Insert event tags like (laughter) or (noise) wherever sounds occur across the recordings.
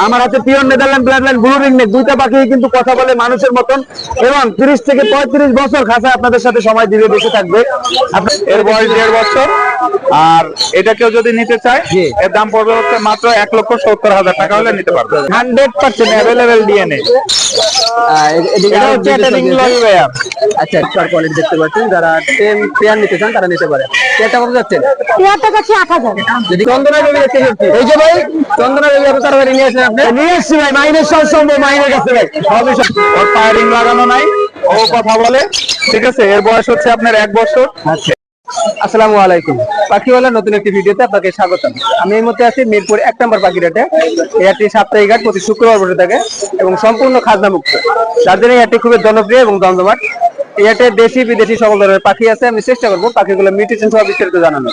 আমার হাতে pure Netherland blood line blue ring neck দুইটা পাখি কিন্তু কথা বলে মানুষের মতন। এবং তিরিশ থেকে পঁয়ত্রিশ বছর খাসা আপনাদের সাথে সময় দিবে বেঁচে থাকবে। এর বয়স দেড় বছর। আর এটা কেউ যদি নিতে চায় এর দাম পড়বে হচ্ছে মাত্র এক লক্ষ সত্তর হাজার টাকা হলে নিতে পারবে। Hundred percent available DNA ah, এ- এদিকে এটা হচ্ছে video রিং লরি ভাইয়া আচ্ছা কোয়ালিটি দেখতে পাচ্ছেন। যারা টেন পেয়ার নিতে চান তারা নিতে পারে। পেয়ারটা কত যাচ্ছেন পেয়ারটা কাছে আট হাজার। যদি চন্দনা দেখতে এই যে ভাই চন্দনা দেবী এত তাড়াতাড়ি নিয়ে আসেন আপনি? নিয়ে ভাই মাইনের সব সম্ভব মাইনের কাছে ভাই। ওর লাগানো নাই ও কথা বলে। ঠিক আছে এর বয়স হচ্ছে আপনার এক বছর। আচ্ছা। আসসালামু আলাইকুম। পাখিওয়ালা নতুন একটি ভিডিওতে আপনাকে স্বাগতম। আমি এই মুহূর্তে আছি মিরপুর এক নম্বর পাখিরাটে হাটটি সাপ্তাহিক হাট প্রতি শুক্রবার বসে থাকে এবং সম্পূর্ণ খাজনা মুক্ত। যার জন্য হাটটি খুবই জনপ্রিয় এবং জমজমাট এই হাটে দেশি বিদেশি সকল ধরনের পাখি আছে, আমি চেষ্টা করব পাখিগুলো মিউটেশন সহ বিস্তারিত জানানো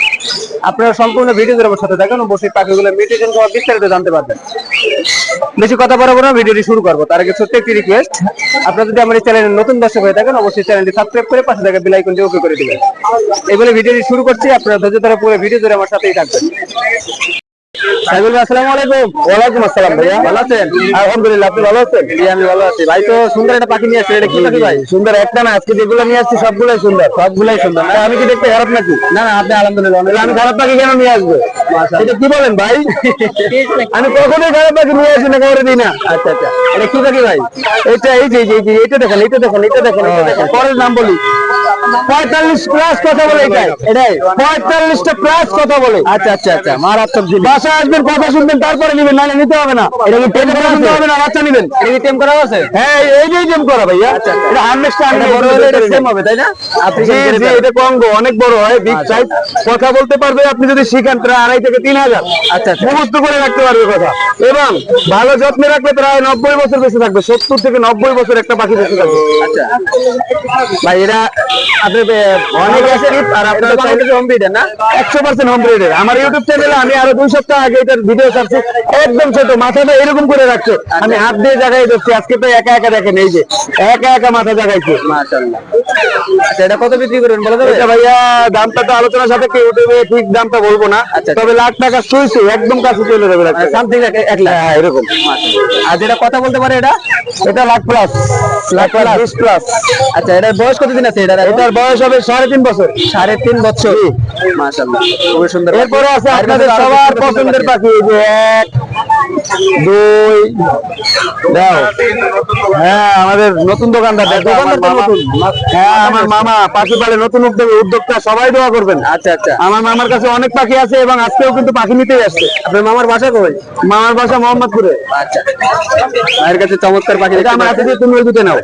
আপনারা সম্পূর্ণ ভিডিও ধরে সাথে থাকেন, অবশ্যই পাখিগুলো মিউটেশন সহ বিস্তারিত জানতে পারবেন। বেশি কথা বলব না ভিডিওটি শুরু করব। তার আগে ছোট্ট একটি রিকোয়েস্ট আপনারা যদি আমার এই চ্যানেলের নতুন দর্শক হয়ে থাকেন, অবশ্যই চ্যানেলটি সাবস্ক্রাইব করে পাশে থাকা বেল আইকনটি ওকে করে দিবেন। এই বলে ভিডিওটি শুরু করছি, আপনারা ধৈর্য ধরে পুরো ভিডিও ধরে আমার সাথেই থাকবেন। সাইবুল ভাই আসসালামু আলাইকুম। ওয়ালাইকুম আসসালাম ভাইয়া ভালো আছেন? আলহামদুলিল্লাহ আপনি ভালো আছেন? জি আমি ভালো আছি। ভাই তো সুন্দর একটা পাখি নিয়ে আসছে এটা কি পাখি ভাই? সুন্দর একটা না আজকে যেগুলো নিয়ে আসছি সবগুলোই সুন্দর। সবগুলোই সুন্দর। না আমি কি দেখতে খারাপ নাকি? না না আপনি আলহামদুলিল্লাহ আমি খারাপ পাখি কেন নিয়ে আসব? এটা কি বলেন ভাই? (laughs) আমি কখনোই খারাপ পাখি নিয়ে আসি না কাউরে দিই না। আচ্ছা আচ্ছা। এটা কি পাখি ভাই? এটা এই যে এই যে, এটা দেখেন এটা দেখেন এটা দেখেন পরের নাম বলি। পঁয়তাল্লিশ প্লাস কথা বলে এটাই। এটাই। পঁয়তাল্লিশটা প্লাস কথা বলে। আচ্ছা আচ্ছা আচ্ছা মারাত্মক জিনিস। আসবেন কথা শুনবেন তারপরে নিবেন নাহলে নিতে হবে না। এটা কি টেম করা নিতে হবে না? বাচ্চা নিবেন। এটা কি টেম করা আছে? হ্যাঁ এই যে টেম করা ভাইয়া। এটা হার্নেসটা আনলে বড় হলে এটা সেম হবে তাই না? আপনি জি জি এটা কঙ্গো অনেক বড় হয় বিগ সাইজ কথা বলতে পারবে আপনি যদি শিখেন প্রায় আড়াই থেকে তিন হাজার। আচ্ছা মুহূর্ত করে রাখতে পারবে কথা। এবং ভালো যত্নে রাখলে প্রায় নব্বই বছর বেঁচে থাকবে সত্তর থেকে নব্বই বছর একটা পাখি বেঁচে থাকবে। আচ্ছা। ভাই এরা আপনি অনেক আছে আর আপনার হোম ব্রিডার না? একশো পার্সেন্ট হোম ব্রিডার আমার ইউটিউব চ্যানেলে আমি আরও দুই সপ্তাহ আগে এটার ভিডিও ছাড়ছি। একদম ছোট, মাথাটা এরকম করে রাখছো। আমি হাত দিয়ে জায়গায় ধরছি আজকে তো একা একা দেখেন, এই যে, একা একা মাথা জাগাইছে আচ্ছা এটা কত বিক্রি করবেন বলে দেবে ভাইয়া দামটা তো আলোচনা সাপেক্ষে ইউটিউবে ঠিক দামটা বলব না তবে লাখ টাকা শুইছে একদম কাছে চলে যাবে সামথিং এক লাখ। হ্যাঁ এরকম। আর যেটা কথা বলতে পারে এটা? এটা lakh plus lakh plus plus আচ্ছা এটার বয়স কতদিন আছে? এটা এটার বয়স হবে সাড়ে তিন বছর। সাড়ে তিন বছর। মাশাআল্লাহ খুবই সুন্দর এরপরে আছে আপনাদের সবার পছন্দের পাখি? যে এক দুই দাও। হ্যাঁ আমাদের নতুন দোকানদার আমার মামা হ্যাঁ আমার মামা পাখি পালে নতুন উদ্যোগ উদ্যোক্তা সবাই দোয়া করবেন। আচ্ছা আচ্ছা। আমার মামার কাছে অনেক পাখি আছে এবং আজকেও কিন্তু পাখি নিতেই আসছে। আপনার মামার বাসা কই? মামার বাসা মোহাম্মদপুরে। আচ্ছা। ভাইয়ের কাছে চমৎকার পাখি এটা আমার হাতে তুমি ওই দুটো নাও।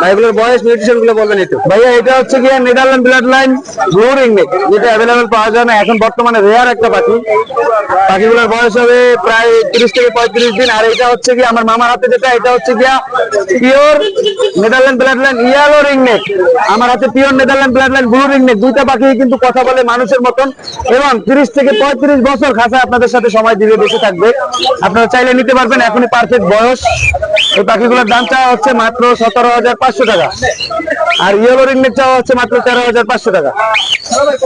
ভাই বয়স নিউট্রিশনগুলো বলবেন একটু। ভাইয়া এটা হচ্ছে গিয়ে নেদারল্যান্ড ব্লাড লাইন ব্লু যেটা অ্যাভেলেবেল পাওয়া যায় না। এখন বর্তমানে রেয়ার একটা পাখি। পাখিগুলোর বয়স হবে প্রায় তিরিশ থেকে পঁয়ত্রিশ দিন। আর এটা হচ্ছে কি আমার মামার হাতে যেটা এটা হচ্ছে গিয়া pure Netherland blood line yellow ring neck আমার হাতে pure Netherland blood line blue ring neck দুইটা পাখি কিন্তু কথা বলে মানুষের মতন। এবং তিরিশ থেকে পঁয়ত্রিশ বছর খাসা আপনাদের সাথে সময় দিবে বেঁচে থাকবে। আপনারা চাইলে নিতে পারবেন এখনই পারফেক্ট বয়স। এই পাখিগুলোর দাম চাওয়া হচ্ছে মাত্র সতেরো হাজার পাঁচশো টাকা। আর ইয়েলো রিং নেক চাওয়া হচ্ছে মাত্র তেরো হাজার পাঁচশো টাকা।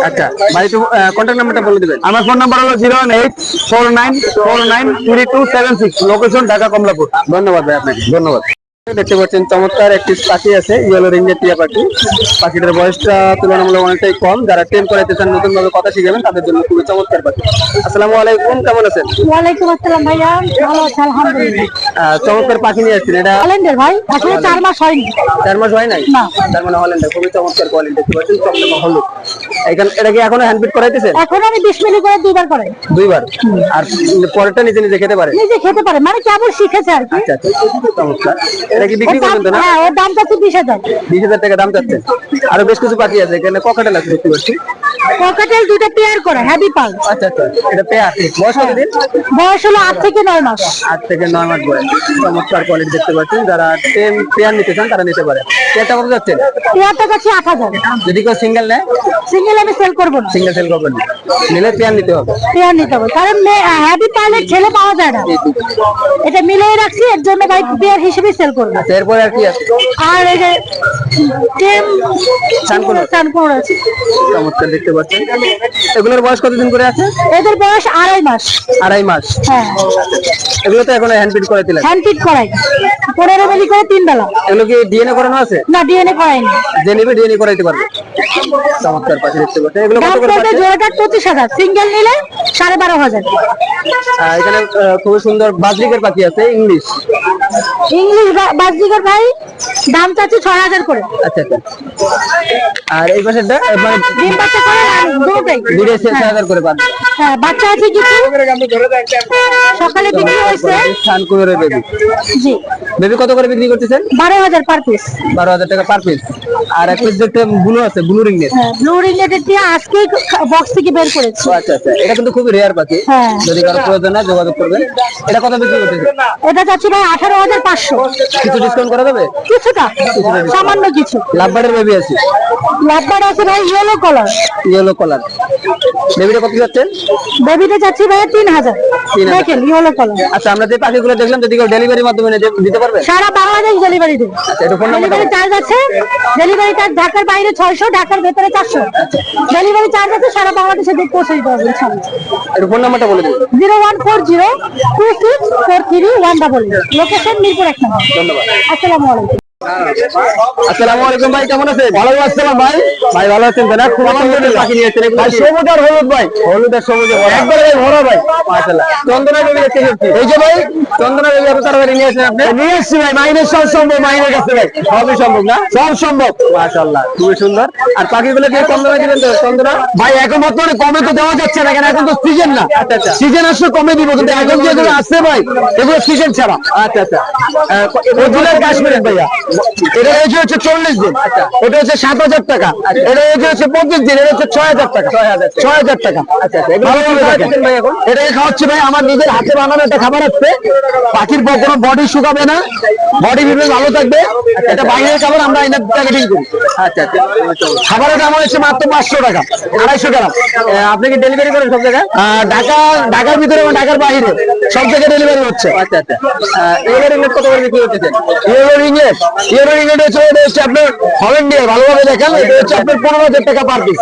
আচ্ছা ভাই একটু কন্ট্যাক্ট নাম্বারটা বলে দিবেন। আমার ফোন নাম্বার হলো zero eight four nine four nine three two seven six location Dhaka Kamalapur. ধন্যবাদ ভাই আপনাকে। ধন্যবাদ। দেখতে পাচ্ছেন চমৎকার একটি পাখি আছে ইয়েলো রিঙ্গের টিয়া পাখি। পাখিটার বয়সটা তুলনামূলক অনেকটাই কম যারা টেম করাইতে চান নতুন ভাবে কথা শিখাবেন তাদের জন্য খুবই চমৎকার পাখি। আসসালামু আলাইকুম কেমন আছেন? ওয়ালাইকুম আসসালাম ভাইয়া ভালো আছে আলহামদুলিল্লাহ। চমৎকার পাখি নিয়ে আসছেন এটা হল্যান্ডের ভাই আসলে চার মাস হয়নি। চার মাস হয় নাই? না। তার মানে হল্যান্ডের খুবই চমৎকার কোয়ালিটি দেখতে পাচ্ছেন চমৎকার হলুদ। এখানে এটা কি এখনও হ্যান্ডপিট করাইতেছেন এখন আমি বিশ মিনিট করে দুইবার করে দুইবার? আর পরেরটা নিজে নিজে খেতে পারে? নিজে খেতে পারে মানে কেমন শিখেছে আর কি। আচ্ছা আচ্ছা চমৎকার। এটা কি বিক্রি করবেন তো না? হ্যাঁ ওর বিশ হাজার। বিশ হাজার টাকা দাম চাচ্ছেন আরও বেশ কিছু বাকি আছে এখানে পকেটে লাগবে দেখতে পাচ্ছি দুটো পেয়ার করে হ্যাভি পাল। আচ্ছা আচ্ছা এটা পেয়ার বয়স কতদিন? বয়স হলো আট থেকে নয় মাস। আট থেকে নয় মাস বয়স। চমৎকার কোয়ালিটি দেখতে পাচ্ছেন। যারা টেন পেয়ার নিতে চান তারা নিতে পারে। পেয়ারটা কত যাচ্ছেন পেয়ারটা কাছে আট হাজার। যদি কেউ সিঙ্গেল নেয়? সিঙ্গেল আমি সেল করব না। সিঙ্গেল সেল না। নিলে পেয়ার নিতে হবে। পেয়ার নিতে হবে। কারণ হ্যাভি পালের ছেলে পাওয়া যায় না। এটা মিলিয়ে রাখছি এর জন্য ভাই পেয়ার হিসেবে সেল করব। আচ্ছা এরপরে আর কি আছে? আর এই যে টেম সানকুনো। সানকুনো আছে। চমৎকার দেখতে পাচ্ছেন এগুলোর বয়স কতদিন করে আছে? এদের বয়স আড়াই মাস। আড়াই মাস। হ্যাঁ। এগুলো তো এখন হ্যান্ড ফিট করে দিলেন। হ্যান্ড ফিট করাই। পনেরো মিলি করে তিন বেলা। এগুলো কি ডিএনএ করানো আছে? না ডিএনএ করাইনি। যে নিবে ডিএনএ করাইতে পারবে। চমৎকার পাখি দেখতে পাচ্ছেন এগুলো কত করে পাচ্ছেন? জোড়াটা পঁচিশ হাজার। সিঙ্গেল নিলে সাড়ে বারো হাজার। এখানে খুবই সুন্দর বাজরিকের পাখি আছে ইংলিশ। ইংলিশ বাসদিকের ভাই দাম চাচ্ছি ছয় হাজার করে। আচ্ছা আচ্ছা। আর এই পাশেরটা মানে ডিম বাচ্চা করে দুটাই। দুটো ছ হাজার করে পান হ্যাঁ বাচ্চা আছে কিছু। সকালে বিক্রি হয়েছে। স্থান করে বেবি জি। বেবি কত করে বিক্রি করতেছেন? বারো হাজার পার পিস বারো হাজার টাকা পার পিস আর এক পিস ব্লু আছে ব্লু হ্যাঁ ব্লু রিলেটেড দিয়ে আজকে বক্স থেকে বের করেছি। আচ্ছা আচ্ছা। এটা কিন্তু খুবই রেয়ার পাখি। হ্যাঁ। যদি কারও প্রয়োজন হয় যোগাযোগ করবেন। এটা কত বিক্রি করতেছে এটা চাচ্ছি ভাই আঠারো হাজার পাঁচশো। কিছু ডিসকাউন্ট করা যাবে? কিছুটা সামান্য কিছু। লাভবারের বেবি আছে। লাভবার আছে ভাই ইয়েলো কালার ইয়েলো কালার বেবিটা কত যাচ্ছেন বেবিটা চাচ্ছি ভাই তিন হাজার। দেখেন ইয়েলো কালার আচ্ছা আমরা যে পাখিগুলো দেখলাম যদি কেউ ডেলিভারির মাধ্যমে দিতে পারবে? সারা বাংলাদেশ ডেলিভারি দেবে। আচ্ছা, এটা ফোন নাম্বারটা ডেলিভারি চার্জ আছে ডেলিভারি চার্জ ঢাকার বাইরে ছয়শো ঢাকার ভেতরে চারশো। ডেলিভারি চার্জ আছে সারা বাংলাদেশে দিয়ে পৌঁছে দিতে হবে একটু ফোন নাম্বারটা বলে দিন। Zero one four zero two six four three one double location Mirpur একটা নম্বর ধন্যবাদ। আসসালামু আলাইকুম। আসসালামু আলাইকুম ভাই কেমন আছেন? ভাই? ভাই ভালো আছেন তো না? খুব সুন্দর পাখি নিয়েছেন এগুলো। সবুজ আর হলুদ ভাই। হলুদ আর সবুজে ভরা। ভাই ভরা ভাই। মাশাআল্লাহ। চন্দনা বেবি দেখতে এসেছি এই যে ভাই চন্দনা বেবি এত তাড়াতাড়ি নিয়েছেন আপনি? নিয়ে এসছি ভাই মাইনের সব সম্ভব মাইনের কাছে ভাই। সবই সম্ভব না? সব সম্ভব। মাশাআল্লাহ খুবই সুন্দর। আর পাখিগুলো কি কম দামে দিবেন তো চন্দনা? ভাই এখন বর্তমানে কমে তো দেওয়া যাচ্ছে না কেন এখন তো সিজন না। আচ্ছা, আচ্ছা। সিজন আসলে কমে দিব কিন্তু এখন যেগুলো আসছে ভাই এগুলো সিজন ছাড়া। আচ্ছা আচ্ছা। আহ, ক- ওজনের কাশ্মীর ভাইয়া। এটা এজ হচ্ছে চল্লিশ দিন। আচ্ছা। ওটা হচ্ছে সাত হাজার টাকা। এটা এজ হচ্ছে পঁচিশ দিন এটা হচ্ছে ছয় হাজার টাকা। ছয় হাজার টাকা। আচ্ছা, আচ্ছা। এটাকে খাওয়াচ্ছি ভাই আমার নিজের হাতে বানানো একটা খাবার আছে পাখির কোনো বডি শুকাবে না। বডি বিভিন্ন ভালো থাকবে। এটা বাইরের খাবার আমরা এনে প্যাকেটিং করি। আচ্ছা আচ্ছা। খাবারের দাম হচ্ছে মাত্র পাঁচশো টাকা আড়াইশো গ্রাম। আপনি কি ডেলিভারি করেন সব জায়গায়? ঢাকা ঢাকার ভিতরে এবং ঢাকার বাইরে। সব জায়গায় ডেলিভারি হচ্ছে। আচ্ছা আচ্ছা। এবার ইংলিশ কত করে বিক্রি করতেছেন ইউরো রিঙ্গেট ইউরো এটা হচ্ছে আপনার হল্যান্ডিয়ার ভালোভাবে দেখেন। এটা হচ্ছে আপনার পনেরো হাজার টাকা পার পিস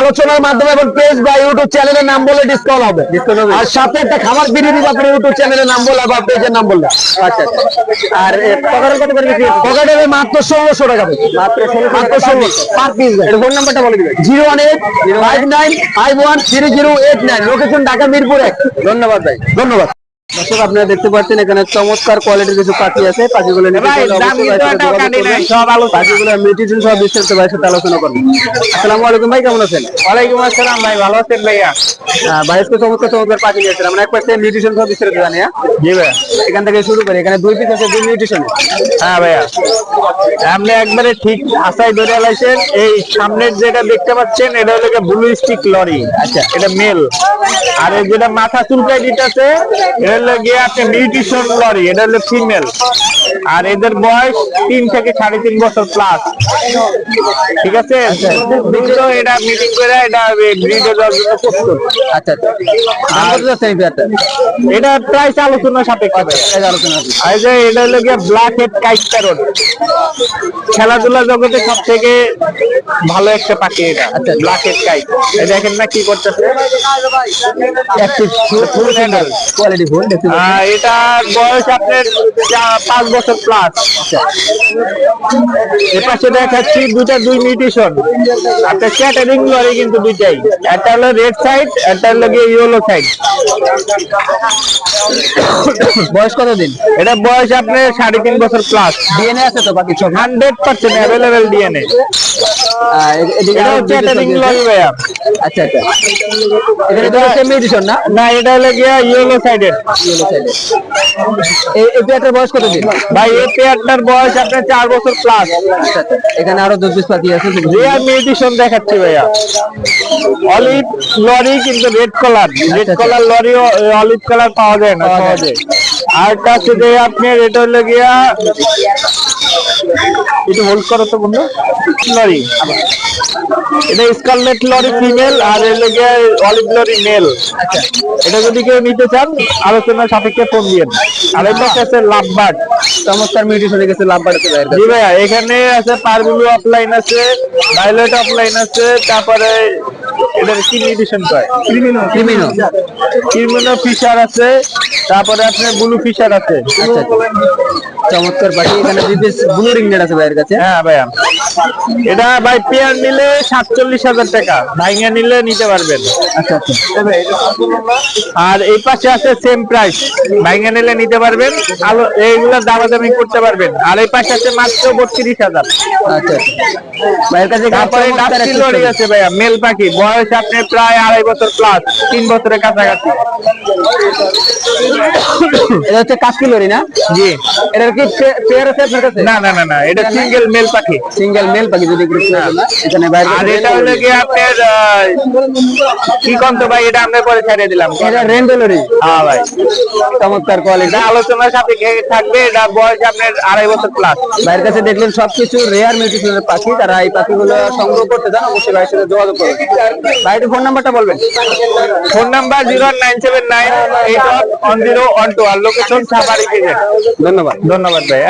আলোচনার মাধ্যমে এবং পেজ বা ইউটিউব চ্যানেলের নাম বলে ডিসকাউন্ট হবে। আর সাথে একটা খাবার ফিরে আপনার ইউটিউব চ্যানেলের নাম বলে বা পেজের নাম বললে আচ্ছা আচ্ছা। আর কত করে মাত্র ষোলোশো টাকা মাত্র ষোলোশো মাত্র ষোলোশো। পার পিস ফোন নাম্বারটা বলে দিবেন। Zero one eight five nine five one three zero eight nine. Location Dhaka Mirpur এক। ধন্যবাদ ভাই। ধন্যবাদ। দর্শক আপনারা দেখতে পাচ্ছেন এখানে চমৎকার কোয়ালিটির কিছু পাখি আছে। পাখিগুলো ভাইয়ের। সব। পাখিগুলো মিউটিশন সহ বিস্তারিত ভাইয়ের সাথে আলোচনা করবেন আসসালামু আলাইকুম ভাই কেমন আছেন? ওয়ালাইকুম আসসালাম ভাই ভালো আছেন ভাইয়া? আহ, ভাই আজকে চমৎকার চমৎকার পাখি নিয়েছেন আমরা মিউটিশন সহ বিস্তারিত জানি হ্যাঁ? জি ভাই। এখান থেকে শুরু করি। এখানে দুই পিস আছে দুই মিউটিশন। হ্যাঁ ভাইয়া। আপনি একবারে ঠিক আশাই ধরে লাইছেন এই সামনের যেটা দেখতে পাচ্ছেন এটা হলো ব্লু স্টিক লরি আচ্ছা। এটা মেল আর এই যেটা মাথা চুলকাই দিতেছে এটা হলো গিয়ে আপনি মিউটিশন লরি এটা হলো ফিমেল আর এদের বয়স তিন থেকে সাড়ে তিন বছর প্লাস ঠিক আছে? এটা মিটিং করে এটা ব্রিডে দেওয়ার জন্য প্রস্তুত। আচ্ছা আচ্ছা। এটা প্রাইস আলোচনা সাপেক্ষে। আলোচনা আর এই যে এটা হলো গিয়ে ব্ল্যাক হেড কাইট প্যারট খেলাধুলা জগতে সব থেকে ভালো একটা পাখি এটা। আচ্ছা ব্ল্যাক হেড কাইট দেখেন না কি করতেছে। ফুল হ্যান্ডেল কোয়ালিটি ফুল আহ, বয়স আপনার পাঁচ বছর প্লাস এপাশে দেখাচ্ছি দুটা দুই মিউটেশন আপনার ক্যাটারিং লরি কিন্তু দুইটাই। একটা হলো রেড সাইড একটা হলো গিয়ে ইয়েলো সাইড বয়স কত দিন এটা বয়স আপনার সাড়ে তিন বছর প্লাস ডিএনএ আছে তো বাকি সব? হান্ড্রেড পার্সেন্ট অ্যাভেলেবেল ডিএনএ এটা হচ্ছে ক্যাটারিং লরি ভাইয়া। আচ্ছা আচ্ছা। তো সেম মিউটিশন না? না এটা হলো গিয়া ইয়েলো সাইডের এই এই পেয়ারটার বয়স কত দিন? ভাই এই পেয়ারটার বয়স আপনার চার বছর প্লাস এখানে আরও দুই পিস পাখি আছে রেয়ার মিউটেশন দেখাচ্ছি ভাইয়া। অলিভ লরি কিন্তু red colour red. Colour lory olive colour পাওয়া যায় না সহজে। আপনার এটা হলো গিয়া একটু হোল্ড করো তো বন্ধু। লরি। এটা স্কারলেট লরি ফিমেল আর এর লেগে অলিভ লরি মেল আচ্ছা এটা যদি কেউ নিতে চান আলোচনার সাপেক্ষে ফোন দিয়েন আর হচ্ছে লাভবার্ড। চমৎকার মিউটেশনে গেছে লাভ বাড়াতে ভাইয়ের জি ভাইয়া এখানে আছে পারবুলু অফলাইন আছে ভায়োলেট অফলাইন আছে তারপরে এটার কি মিউটেশন কয়? ক্রিমিনো ক্রিমিনো কিরমিনো ফিশার আছে তারপরে আপনার ব্লু ফিশার আছে। আচ্ছা। চমৎকার পাখি এখানে বিদেশ ব্লু রিংনেট আছে ভাইয়ের কাছে। হ্যাঁ ভাইয়া। এটা ভাই পেয়ার নিলে সাতচল্লিশ হাজার টাকা ভাইঙ্গা নিলে নিতে পারবেন। আচ্ছা আচ্ছা। আর এই পাশে আছে সেম প্রাইস ভাইঙ্গা নিলে নিতে পারবেন আলো এইগুলো দামাদামি করতে পারবেন। আর এই পাশে আছে মাত্র বত্রিশ হাজার। আচ্ছা ভাইয়ের কাছে তারপরে। আছে ভাইয়া মেল পাখি বয়স আপনি প্রায় আড়াই বছর প্লাস তিন বছরের কাছাকাছি। এটা হচ্ছে না? জি। এটার কি পেয়ার আছে আপনার কাছে? না না না না এটা সিঙ্গেল মেল পাখি। সিঙ্গেল মেল পাখি যদি গ্রুপ না এখানে বাইরে আর এটা হলো কি আপনার কি কন্ত ভাই এটা আমরা পরে ছেড়ে দিলাম। এটা রেন্ডো লরি হ্যাঁ ভাই। চমৎকার কোয়ালিটি আলোচনার সাপেক্ষে থাকবে এটা বয়স আপনার আড়াই বছর প্লাস ভাইয়ের কাছে দেখলেন সবকিছু রেয়ার মিউটেশনের পাখি তারা এই পাখিগুলো সংগ্রহ করতে চান অবশ্যই ভাইয়ের সাথে যোগাযোগ করবেন ভাইয়ের ফোন নাম্বারটা বলবেন। Phone number zero nine seven nine eight one zero one two আর লোকেশন সাফারি ধন্যবাদ। ধন্যবাদ ভাই।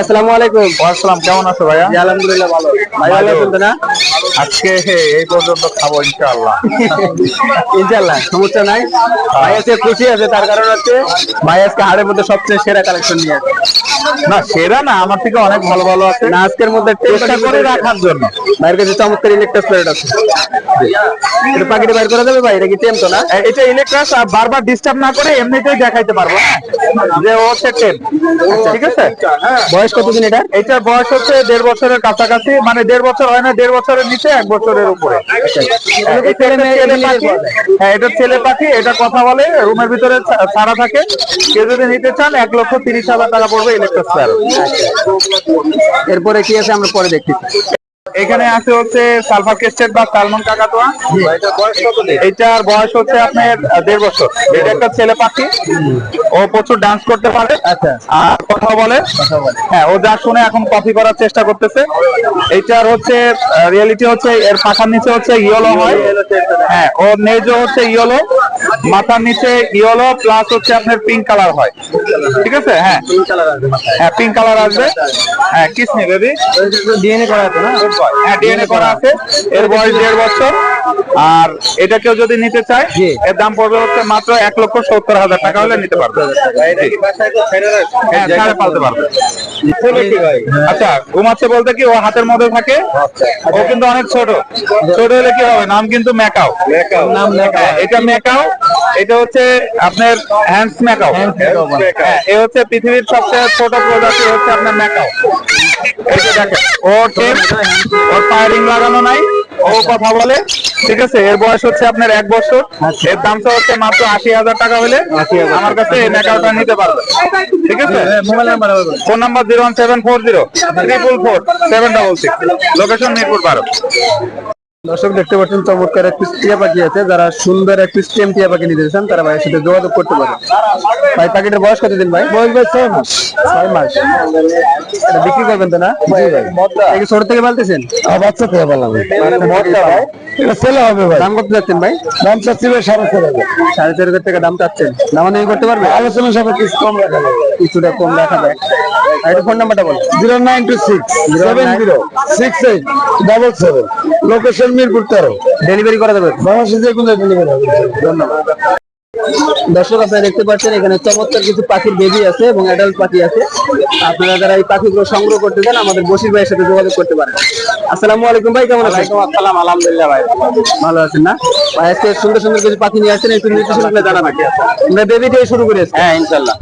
আসসালামু আলাইকুম। আসসালাম কেমন আছো ভাইয়া? আলহামদুলিল্লাহ ভালো। ভাই ভালো আছেন না? আজকে এই পর্যন্ত খাব ইনশাআল্লাহ। ইনশাল্লাহ সমস্যা নাই। ভাই আজকে খুশি আছে তার কারণ হচ্ছে ভাই আজকে হাড়ের মধ্যে সবচেয়ে সেরা কালেকশন নিয়ে আসে না সেরা না আমার থেকে অনেক ভালো ভালো আছে। না আজকের মধ্যে চেষ্টা করে রাখার জন্য। ভাইয়ের কাছে চমৎকার ইলেকট্রিক প্লেট আছে। এটা পাখিটা বাইর করা যাবে ভাই এটা কি টেম তো না? এটা ইলেকট্রাস বারবার ডিস্টার্ব না করে এমনিতেই দেখাইতে পারব। হ্যাঁ? যে ও হচ্ছে টেন ঠিক আছে? বয়স কতদিন এটা? এটার বয়স হচ্ছে দেড় বছরের কাছাকাছি মানে দেড় বছর হয় না দেড় বছরের নিচে এক বছরের উপরে। হ্যাঁ, এটা ছেলে পাখি? হ্যাঁ এটা ছেলে পাখি এটা কথা বলে রুমের ভিতরে সারা ছাড়া থাকে। কেউ যদি নিতে চান এক লক্ষ তিরিশ হাজার টাকা পড়বে ইলেকট্রিক স্যার এরপরে কি আছে আমরা পরে দেখছি এখানে আছে হচ্ছে সালফার কেস্টেড বা সালমন কাকাতোয়া। এটার বয়স হচ্ছে আপনার দেড় বছর। এটা একটা ছেলে পাখি। ও প্রচুর ডান্স করতে পারে। আচ্ছা। আর কথা বলে। হ্যাঁ ও যা শুনে এখন কপি করার চেষ্টা করতেছে। এইটার হচ্ছে রিয়েলিটি হচ্ছে এর পাখার নিচে হচ্ছে ইয়েলো হয়। হ্যাঁ ওর নেজো হচ্ছে ইয়েলো মাথার নিচে ইয়েলো প্লাস হচ্ছে আপনার পিঙ্ক কালার হয়। ঠিক আছে? হ্যাঁ। হ্যাঁ পিঙ্ক কালার আসবে। হ্যাঁ কিসনি বেবি ডিএনএ করা আছে হ্যাঁ। ডিএনএ করা আছে। এর বয়স দেড় বছর। আর এটা কেউ যদি নিতে চায় এর দাম পড়বে হচ্ছে মাত্র এক লক্ষ সত্তর হাজার টাকা হলে নিতে পারবে। হ্যাঁ ছাড়ে পালতে পারবে। আচ্ছা ঘুমাচ্ছে বলতে কি ও হাতের মধ্যে থাকে? ও কিন্তু অনেক ছোট। ছোট হলে কি হবে? নাম কিন্তু ম্যাকাও। এটা ম্যাকাও। এটা হচ্ছে আপনার হ্যান্ডস ম্যাকাও। হ্যাঁ এ হচ্ছে পৃথিবীর সবচেয়ে ছোট প্রজাতি হচ্ছে আপনার ম্যাকাও। এই যে দেখেন ও টেপ ওর ফায়ারিং লাগানো নাই। ও কথা বলে ঠিক আছে এর বয়স হচ্ছে আপনার এক বছর। এর দামটা হচ্ছে মাত্র আশি হাজার টাকা হলে আমার কাছে এই ম্যাকাওটা নিতে পারবে। ঠিক আছে? Mobile number phone number zero one seven four zero triple four seven double six location Mirpur বারো দর্শক দেখতে পাচ্ছেন চমৎকার একটি টিয়া পাখি আছে। যারা সুন্দর একটি স্টেম টিয়া পাখি নিতে চান তারা ভাইয়ের সাথে যোগাযোগ করতে পারে ভাই পাখিটার বয়স কতদিন ভাই? বয়স ভাই ছয় মাস। ছয় মাস। এটা বিক্রি করবেন তো না? ভাই। ছোট থেকে পালতেছেন? বাচ্চা থেকে পালাম ছেলে হবে ভাই। দাম কত যাচ্ছেন ভাই? দাম চাচ্ছি ভাই সাড়ে চার হাজার। সাড়ে চার হাজার টাকা দাম চাচ্ছেন। দামাদামি করতে পারবে? আলোচনা সবাই কিছু কম রাখা যাবে। কিছুটা কম রাখা যায় ফোন নাম্বারটা বলো zero nine two six seven zero six eight double seven. Location Mirpur তেরো। ডেলিভারি করা যাবে। বাংলাদেশে যে কোনো ডেলিভারি হবে। ধন্যবাদ। দর্শক আপনারা দেখতে পাচ্ছেন এখানে চমৎকার কিছু পাখির বেবি আছে এবং অ্যাডাল্ট পাখি আছে। আপনারা যারা এই পাখিগুলো সংগ্রহ করতে চান আমাদের বসির ভাইয়ের সাথে যোগাযোগ করতে পারেন। আসসালামু আলাইকুম ভাই কেমন আছেন? আসসালাম আলহামদুলিল্লাহ ভাই। ভালো আছেন না? ভাই আজকে সুন্দর সুন্দর কিছু পাখি নিয়ে আসছেন একটু নির্দেশন করে জানাবেন। আমরা বেবি দিয়ে শুরু করে হ্যাঁ ইনশাল্লাহ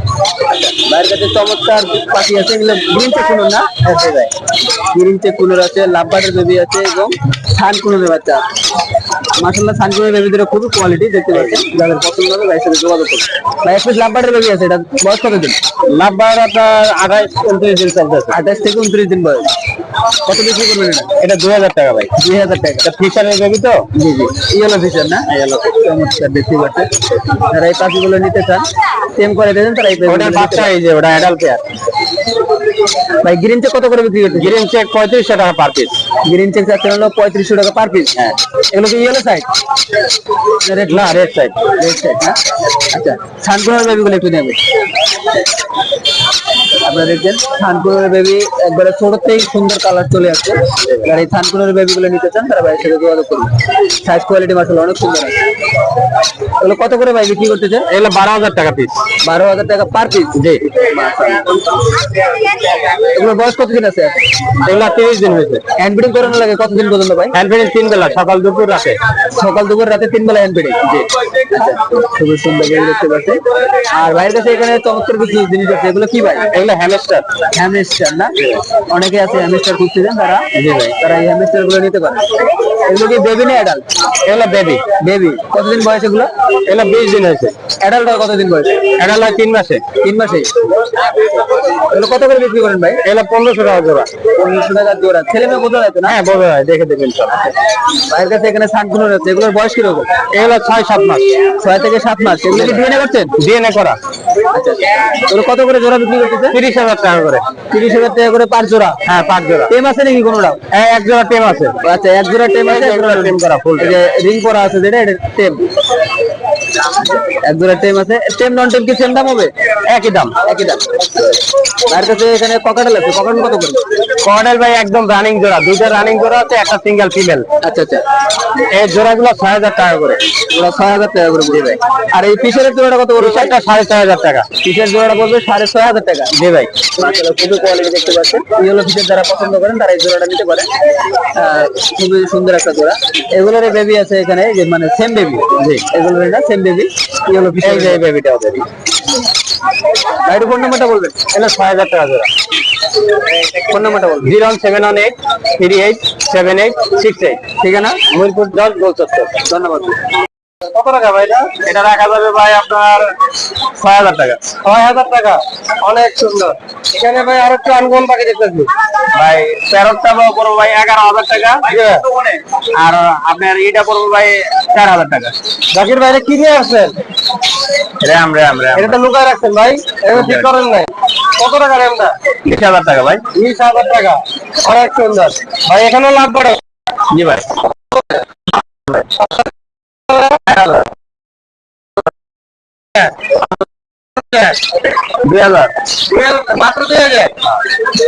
ভাইয়ের কাছে চমৎকার পাখি আছে এগুলো গ্রিন চেক কুনুর না? গ্রিন চেক কুনুর আছে লাভবার্ডের বেবি আছে এবং ছান কুনুরের বাচ্চা সানকুনের বেবিদের খুবই কোয়ালিটি দেখতে পাচ্ছেন। যাদের পছন্দ হবে ভাইয়ের সাথে যোগাযোগ করুন। ভাই এক পিস লাভবার্ডের বেবি আছে এটা বয়স কত দিন? লাভবার আপনার আঠাইশ উনত্রিশ দিন চলতেছে আঠাইশ থেকে উনত্রিশ দিন বয়স। কত বিক্রি করবেন এটা? এটা দুই হাজার টাকা ভাই। দুই হাজার টাকা। এটা ফিশারের বেবি তো? জি জি। ইয়েলো ফিশার না? ইয়েলো চমৎকার দেখতে পাচ্ছেন। যারা এই পাখিগুলো নিতে চান সেম করে তারা এই ওটার বাচ্চা এই যে ওটা অ্যাডাল্ট পেয়ার ভাই গ্রিন চেক কত করে বিক্রি করতে গ্রিন চেক পঁয়ত্রিশশো টাকা পার পিস গ্রিন চেক হলো পঁয়ত্রিশশো টাকা পার পিস হ্যাঁ। এগুলো কি ইয়েলো সাইড রেড না রেড সাইড রেড সাইড হ্যাঁ? আচ্ছা বেবিগুলো একটু নেবে আপনারা দেখছেন বেবি একবারে ছোটতেই সুন্দর কালার চলে আসছে। যারা এই থানকুনের বেবি গুলো নিতে চান তারা সাথে যোগাযোগ করুন। সাইজ কোয়ালিটি মাসাল অনেক সুন্দর আছে। এগুলো কত করে ভাই বিক্রি করতেছেন? এগুলো বারো হাজার টাকা পিস বারো হাজার টাকা পার পিস জি। এগুলো বয়স কতদিন আছে? এগুলো তিরিশ দিন হয়েছে। হ্যান্ড ব্রিডিং করানো লাগে কতদিন পর্যন্ত ভাই? হ্যান্ড ফিনিশ তিন বেলা সকাল দুপুর রাতে। সকাল দুপুর রাতে তিন বেলা জি। আচ্ছা, খুবই সুন্দর দেখতে পাচ্ছি। আর ভাইয়ের কাছে এখানে চমৎকার কিছু জিনিস আছে। এগুলো কি ভাই? এগুলো হ্যামস্টার। হ্যামস্টার না? অনেকে আছে হ্যামস্টার খুঁজতেছেন তারা? জি ভাই। তারা এই হ্যামস্টারগুলো নিতে পারে। এগুলো কি বেবি না অ্যাডাল্ট এগুলো বেবি বেবি কতদিন বয়স এগুলো? এগুলো বিশ দিন হয়েছে। অ্যাডাল্ট কতদিন বয়স? এটা হলো তিন মাসে। তিন মাসে। এগুলো কত করে বিক্রি করেন ভাই? এগুলো পনেরোশো টাকা জোড়া। পনেরোশো টাকা জোড়া। ছেলে মেয়ে বোঝা যাচ্ছে না? হ্যাঁ বোঝা যায়। দেখে দেবেন সব। ভাইয়ের কাছে এখানে সানকুনো রয়েছে। এগুলোর বয়স কীরকম এগুলো ছয় সাত মাস। ছয় থেকে সাত মাস। এগুলো কি ডিএনএ করছেন? ডিএনএ করা। আচ্ছা এগুলো কত করে জোড়া বিক্রি করতেছে? তিরিশ হাজার টাকা করে। তিরিশ হাজার টাকা করে পাঁচ জোড়া? হ্যাঁ পাঁচ জোড়া। টেম আছে নাকি কোনোটা হ্যাঁ এক জোড়া টেম আছে। আচ্ছা এক জোড়া টেম আছে এক জোড়া টেম করা ফুল রিং করা আছে যেটা এটা টেম। এক জোড়া টেম আছে। টেম নন টেম কি সেম দাম হবে? একই দাম একই দাম। তার কাছে এখানে ককাটেল আছে। ককাটেল কত করে? ভাই একদম রানিং জোড়া। দুইটা রানিং জোড়া আছে একটা সিঙ্গেল ফিমেল আচ্ছা আচ্ছা। এই জোড়াগুলো ছয় হাজার টাকা করে। টাকা করে পড়বে আর এই ফিশের জোড়াটা কত করে? সাড়ে ছয় হাজার টাকা। ফিশের জোড়াটা পড়বে সাড়ে ছয় হাজার টাকা। জি ভাই। মাশাআল্লাহ, খুবই কোয়ালিটি দেখতে পাচ্ছেন। ইয়েলো ফিশের যারা পছন্দ করেন তারা এই জোড়াটা নিতে পারেন। আহ, খুবই সুন্দর একটা জোড়া। এগুলোর বেবি আছে এখানে মানে সেম বেবি জি। এগুলোর এটা সেম বেবি এই যে বেবিটা হবে ভাইয়ের ফোন নাম্বারটা বলবেন? এটা ছয় হাজার টাকা জোড়া। ফোন নাম্বারটা বলবেন। Zero seven one eight three eight seven eight six eight. ঠিকানা? ময়ূরপুর দশ গোলচত্বর। ধন্যবাদ। কত টাকা ভাই এটা এটা রাখা যাবে ভাই আপনার ছয় হাজার টাকা। ছয় হাজার টাকা? অনেক সুন্দর। এখানে ভাই আর একটু আনকমন পাখি দেখতেছি। ভাই প্যারটটা পড়ব ভাই এগারো হাজার টাকা। আর আপনার এটা পড়ব ভাই চার হাজার টাকা। জাকির ভাইরে কি নিয়ে আসছেন? Ram ram ram. এটা তো লুকায় রাখছেন ভাই। এটা ঠিক করেন নাই। কত টাকা র্যামটা বিশ হাজার টাকা ভাই। বিশ হাজার টাকা। অনেক সুন্দর। ভাই এখানেও লাভ করে জি ভাই। Gracias. দুই হাজার। মাত্র দুই হাজার?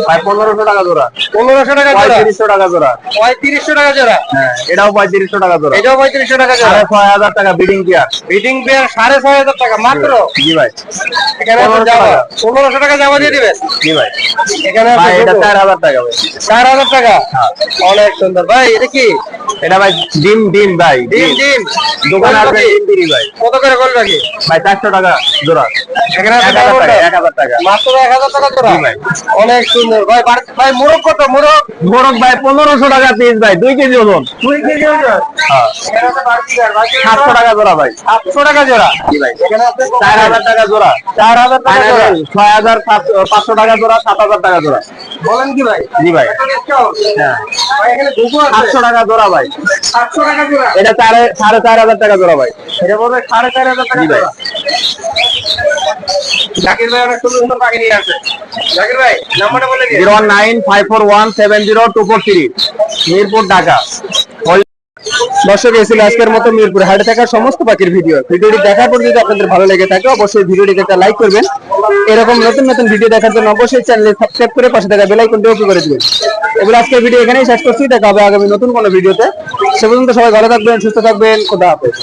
ভাই পনেরোশো টাকা জোড়া। পনেরোশো টাকা জোড়া? পঁয়ত্রিশশো টাকা জোড়া। পঁয়ত্রিশশো টাকা জোড়া? হ্যাঁ এটাও পঁয়ত্রিশশো টাকা জোড়া। এটাও পঁয়ত্রিশশো টাকা জোড়া? ছয় হাজার টাকা বিডিং পেয়ার বিডিং পেয়ার সাড়ে ছয় হাজার টাকা মাত্র? জি ভাই। এখানে আছে 1500 জামা টাকা। পনেরোশো টাকা জামা দিয়ে দিবেন জি ভাই। এখানে এটা চার হাজার টাকা ভাই। চার হাজার টাকা? অনেক সুন্দর। ভাই এটা কি? এটা ভাই ডিম ডিম ভাই ডিম। ডিম দোকান আসবে ডিম ভাই। কত করে করবে কি? ভাই চারশো টাকা জোড়া। এখানে এক হাজার টাকা। টাকা। এক হাজার টাকা মাত্র এক হাজার টাকা জোড়া ভাই। অনেক সুন্দর। ভাই ভাই মোরগ কত? মোরগ? মোরগ ভাই পনেরোশো টাকা পিস ভাই দুই কেজি ওজন। দুই কেজি ওজন? হ্যাঁ। এখানে আছে বাড়তি আর, বাড়তি আর সাতশো টাকা জোড়া ভাই। সাতশো টাকা জোড়া? ভাই। চার হাজার টাকা জোড়া। চার হাজার টাকা জোড়া। ছয় হাজার পাঁচশো টাকা জোড়া সাত হাজার টাকা জোড়া। বলেন কি ভাই? জি ভাই। হ্যাঁ। সাতশো টাকা জোড়া ভাই। সাতশো টাকা জোড়া। এটা চারে সাড়ে চার হাজার টাকা জোড়া ভাই। এটা বলবে সাড়ে চার হাজার টাকা। জোড়া। জাকির ভাই অনেক সুন্দর সুন্দর পাখি নিয়ে আসে জাকির ভাই নাম্বারটা বলে দিন। Zero nine five four one seven zero two four three Mirpur Dhaka. দর্শক এসেছিল আজকের মতো মিরপুর হাটে থাকা সমস্ত পাখির ভিডিও। ভিডিওটি দেখার পর যদি আপনাদের ভালো লেগে থাকে, অবশ্যই ভিডিওটিকে একটা লাইক করবেন। এরকম নতুন নতুন ভিডিও দেখার জন্য অবশ্যই চ্যানেলে সাবস্ক্রাইব করে পাশে থাকা বেল আইকনটি ওপেন করে দিবেন। এবার আজকের ভিডিও এখানেই শেষ করছি। দেখা হবে আগামী নতুন কোনো ভিডিওতে। সে পর্যন্ত সবাই ভালো থাকবেন, সুস্থ থাকবেন। খোদা হাফেজ।